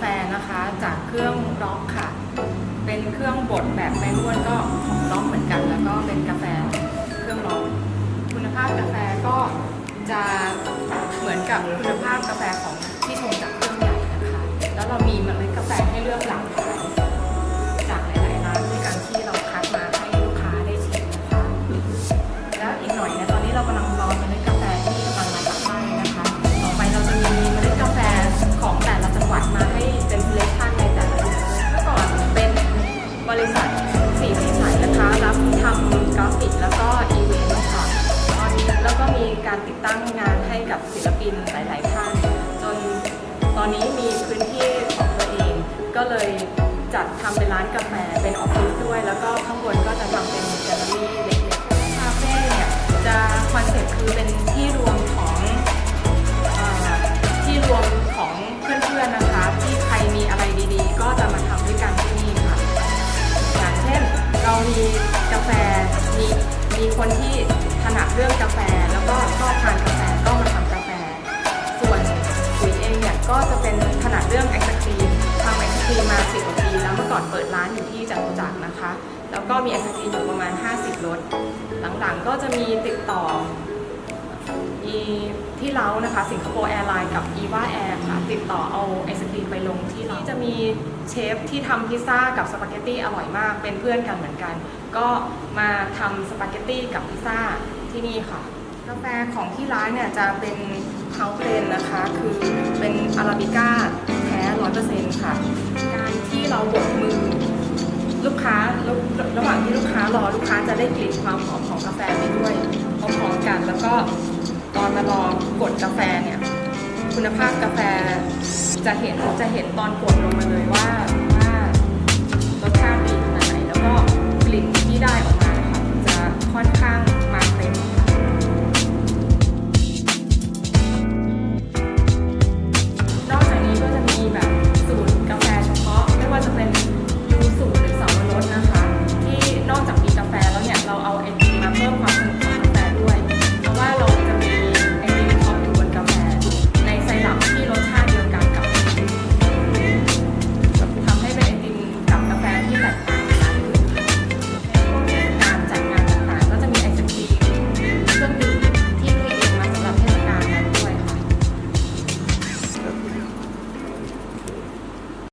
กาแฟนะคะ จากเครื่องร็อกค่ะ เป็นเครื่องบดแบบแมนนวลก็ของร็อกเหมือนกัน แล้วก็เป็นกาแฟเครื่องร็อกคุณภาพกาแฟก็จะเหมือนกับคุณภาพกาแฟของที่ชงจากเครื่องใหญ่นะคะ แล้วเรามีเมล็ด ก็เลยจัดทำเป็นร้านกาแฟเป็นออฟฟิศด้วย แล้วก็ข้างบนก็จะทำเป็นแกลเลอรี่เล็กๆคาเฟ่เนี่ยจะคอนเซ็ปต์คือเป็นที่รวมของเอ่อที่รวมของเพื่อนๆนะคะ ที่ใครมีอะไรดีๆ ก็จะมาทำด้วยกันที่นี่ค่ะ อย่างเช่นเรามีกาแฟมีมีคนที่ถนัดเรื่องกาแฟแล้วก็ชอบทานกาแฟก็มาทำกาแฟ ส่วนปุ๋ยเองเนี่ยก็จะเป็นถนัดเรื่องไอศครีม ทำไอมาสิบกว่าปีแล้วเมื่อก่อนเปิดร้านอยู่ที่จตุจักรนะคะ แล้วก็มีไอศครีมอยู่ประมาณ 50รสหลังๆก็จะมีติดต่ออีที่เล้านะคะสิงคโปร์แอร์ไลน์กับอีวาแอร์ค่ะ ติดต่อเอาไอศครีมไปลงที่เราจะมีเชฟที่ทำพิซซ่ากับสปาเกตตี้อร่อยมาก เป็นเพื่อนกันเหมือนกัน ก็มาทำสปาเกตตี้กับพิซซ่าที่นี่ค่ะกาแฟของที่ร้านเนี่ยจะเป็นเฮาส์เบรนนะคะ คือเป็นอาราบิก้า อยเปอร์เซ็นต์ค่ะ การที่เราบดมือลูกค้าระระหว่างที่ลูกค้ารอลูกค้าจะได้กลิ่นความหอมของกาแฟไปด้วยพร้อมๆกัน แล้วก็ตอนมารอกดกาแฟเนี่ย คุณภาพกาแฟจะเห็นจะเห็นตอนกดลงมาเลยว่า